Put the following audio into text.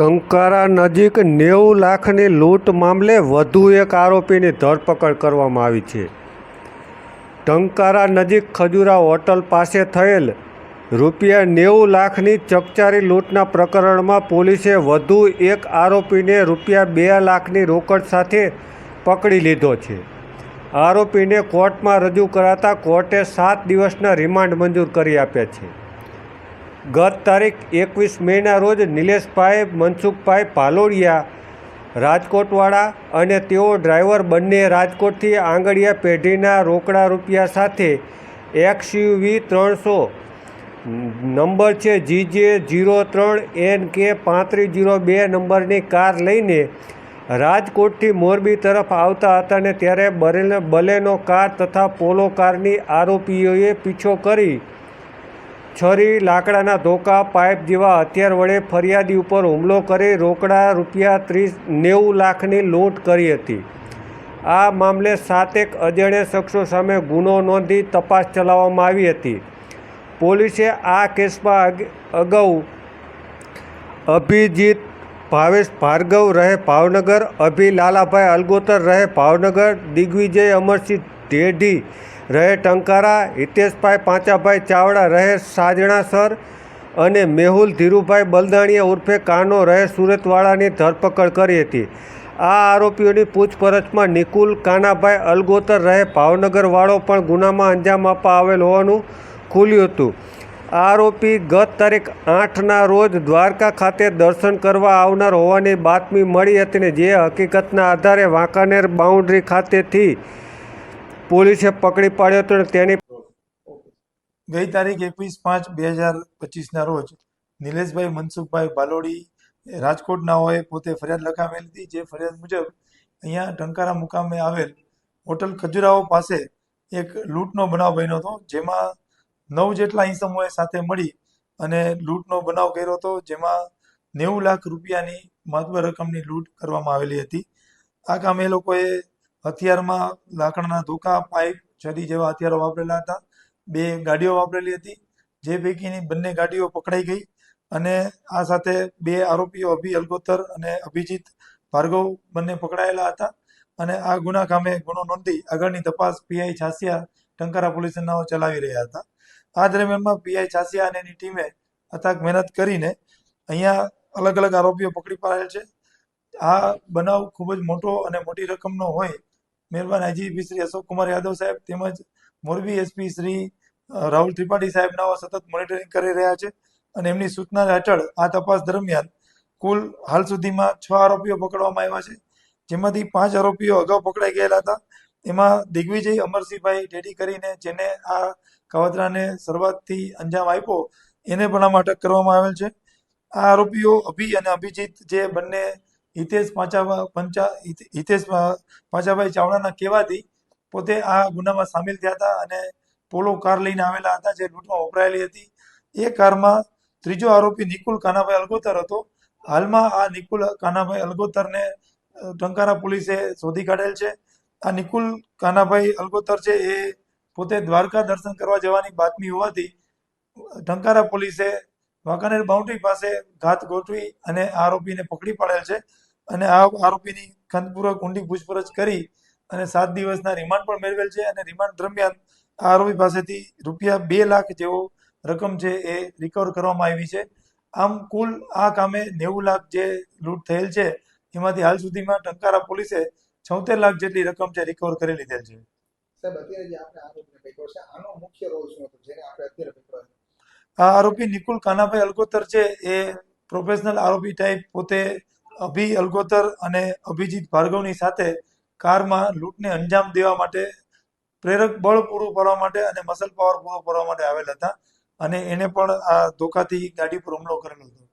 ટંકારા નજીક નેવું લાખની લૂંટ મામલે વધુ એક આરોપીની ધરપકડ કરવામાં આવી છે. ટંકારા નજીક ખજુરા હોટલ પાસે થયેલ રૂપિયા નેવું લાખની ચકચારી લૂંટના પ્રકરણમાં પોલીસે વધુ એક આરોપીને રૂપિયા બે લાખની રોકડ સાથે પકડી લીધો છે. આરોપીને કોર્ટમાં રજૂ કરાતા કોર્ટે સાત દિવસના રિમાન્ડ મંજૂર કરી આપ્યા છે. ગત તારીખ એકવીસ મેના રોજ નિલેશભાઈ, મનસુખભાઈ ભાલોડિયા રાજકોટવાળા અને તેઓ ડ્રાઈવર બંને રાજકોટથી આંગળીયા પેઢીના રોકડા રૂપિયા સાથે એક્સયુવી ત્રણસો. નંબર છે જીજે જીરો ત્રણ એન કે પાંત્રીસ જીરો બે નંબરની કાર લઈને રાજકોટથી મોરબી તરફ આવતા હતા ને ત્યારે બલેનો કાર તથા પોલો કારની આરોપીઓએ પીછો કરી છરી, લાકડાના ધોકા, પાઇપ જેવા હથિયાર વડે ફરિયાદી ઉપર હુમલો કરી રોકડા રૂપિયા ત્રીસ, નેવું લાખની લૂંટ કરી હતી. આ મામલે સાતેક અજાણ્યા શખ્સો સામે ગુનો નોંધી તપાસ ચલાવવામાં આવી હતી. પોલીસે આ કેસમાં અગાઉ અભિજીત ભાવેશ ભાર્ગવ રહે ભાવનગર, અભિ લાલાભાઈ અલગોતર રહે ભાવનગર, દિગ્વિજય અમરસિંહ ઢેઢી રહે ટંકારા, હિતેશભાઈ પાંચાભાઈ ચાવડા રહે સાજણાસર અને મેહુલ ધીરુભાઈ બલદાણીયા ઉર્ફે કાનો રહે સુરતવાળાની ધરપકડ કરી હતી. આ આરોપીઓની પૂછપરછમાં નિકુલ કાનાભાઈ અલગોતર રહે ભાવનગરવાળો પણ ગુનામાં અંજામ આપવા આવેલ હોવાનું ખુલ્યું હતું. આરોપી ગત તારીખ આઠના રોજ દ્વારકા ખાતે દર્શન કરવા આવનાર હોવાની બાતમી મળી હતી ને જે હકીકતના આધારે વાંકાનેર બાઉન્ડ્રી ખાતેથી પોલીસે પકડી પાડ્યો હતો તેની ગઈ તારીખ એકવીસ પાંચ બે હજાર પચીસના રોજ નિલેશભાઈ મનસુખભાઈ બાલોડી હોય, પોતે ફરિયાદ લખાવેલી હતી. જે ફરિયાદ મુજબ અહીંયા ટંકારા મુકામે આવેલ હોટલ ખજુરાઓ પાસે એક લૂંટનો બનાવ બન્યો હતો, જેમાં નવ જેટલા ઈસમોએ સાથે મળી અને લૂંટનો બનાવ કર્યો હતો, જેમાં નેવું લાખ રૂપિયાની મહત્વ રકમની લૂંટ કરવામાં આવેલી હતી. આ કામે એ લોકોએ હથિયારમાં લાકડાના ધોકા, પાઇપ, છરી જેવા હથિયારો વાપરેલા હતા. બે ગાડીઓ વાપરેલી હતી. જે પૈકીની બંને ગાડીઓ પકડાઈ ગઈ અને આ સાથે બે આરોપીઓ અભિ અલગોતર અને અભિજીત ભાર્ગવ બંને પકડાયેલા હતા અને આ ગુના કામે ગુનો નોંધી આગળની તપાસ પીઆઈ છાસિયા ટંકારા પોલીસનાઓ ચલાવી રહ્યા હતા. આ દરમિયાનમાં પીઆઈ છાસિયા અને એની ટીમે અથાગ મહેનત કરીને અહીંયા અલગ અલગ આરોપીઓ પકડી પાડેલ છે. આ બનાવ ખૂબ જ મોટો અને મોટી રકમનો હોય મહેરબાન આઈજીપી શ્રી અશોક કુમાર યાદવ સાહેબ તેમજ મોરબી એસપી શ્રી રાહુલ ત્રિપાઠી સાહેબના સતત મોનિટરિંગ કરી રહ્યા છે અને એમની સૂચના હેઠળ આ તપાસ દરમિયાન કુલ હાલ સુધીમાં છ આરોપીઓ પકડવામાં આવ્યા છે. જેમાંથી પાંચ આરોપીઓ અગાઉ પકડાઈ ગયેલા હતા. એમાં દિગ્વિજય અમરસિંહભાઈ ડેડી કરીને જેને આ કાવતરાને શરૂઆતથી અંજામ આપ્યો એને પણ આમાં અટક કરવામાં આવેલ છે. આ આરોપીઓ અભિ અને અભિજીત જે બંને હિતેશ પાંચાવા પંચા, હિત- હિતેશ પાંચાભાઈ ચાવડાના કહેવાથી પોતે આ ગુનામાં સામેલ થયા હતા અને પોલો કાર લઈને આવેલા હતા જે લૂંટમાં વપરાયેલી હતી. એ કારમાં ત્રીજો આરોપી નિકુલ કાનાભાઈ અલગોતર હતો. હાલમાં આ નિકુલ કાનાભાઈ અલગોતરને ટંકારા પોલીસે શોધી કાઢેલ છે. આ નિકુલ કાનાભાઈ અલગોતર છે એ પોતે દ્વારકા દર્શન કરવા જવાની બાતમી હોવાથી ટંકારા પોલીસે વાંકાનેર બાઉન્ડ્રી પાસે ઘાત ગોઠવી અને આરોપીને પકડી પાડેલ છે. અને આ આરોપીની ખંતપૂર્વક ઊંડી પૂછપરછ કરી અને સાત દિવસના રિમાન્ડ પણ મેળવેલ છે અને રિમાન્ડ દરમિયાન આ આરોપી પાસેથી રૂપિયા બે લાખ જેવો રકમ છે એ રિકવર કરવામાં આવી છે. આમ કુલ આ કામે નેવું લાખ જે લૂંટ થયેલ છે એમાંથી હાલ સુધીમાં ટંકારા પોલીસે છોતેર લાખ જેટલી રકમ છે રિકવર કરી લીધેલ છે. આ આરોપી નિકુલ કાનાભાઈ અલગોતર છે એ પ્રોફેશનલ આરોપી ટાઈપ પોતે અભિ અલગોતર અને અભિજીત ભાર્ગવની સાથે કારમાં લૂંટને અંજામ દેવા માટે પ્રેરક બળ પૂરું પાડવા માટે અને મસલ પાવર પૂરો પાડવા માટે આવેલા હતા. અને એને પણ આ ધોકાથી ગાડી પર હુમલો કરેલો હતો.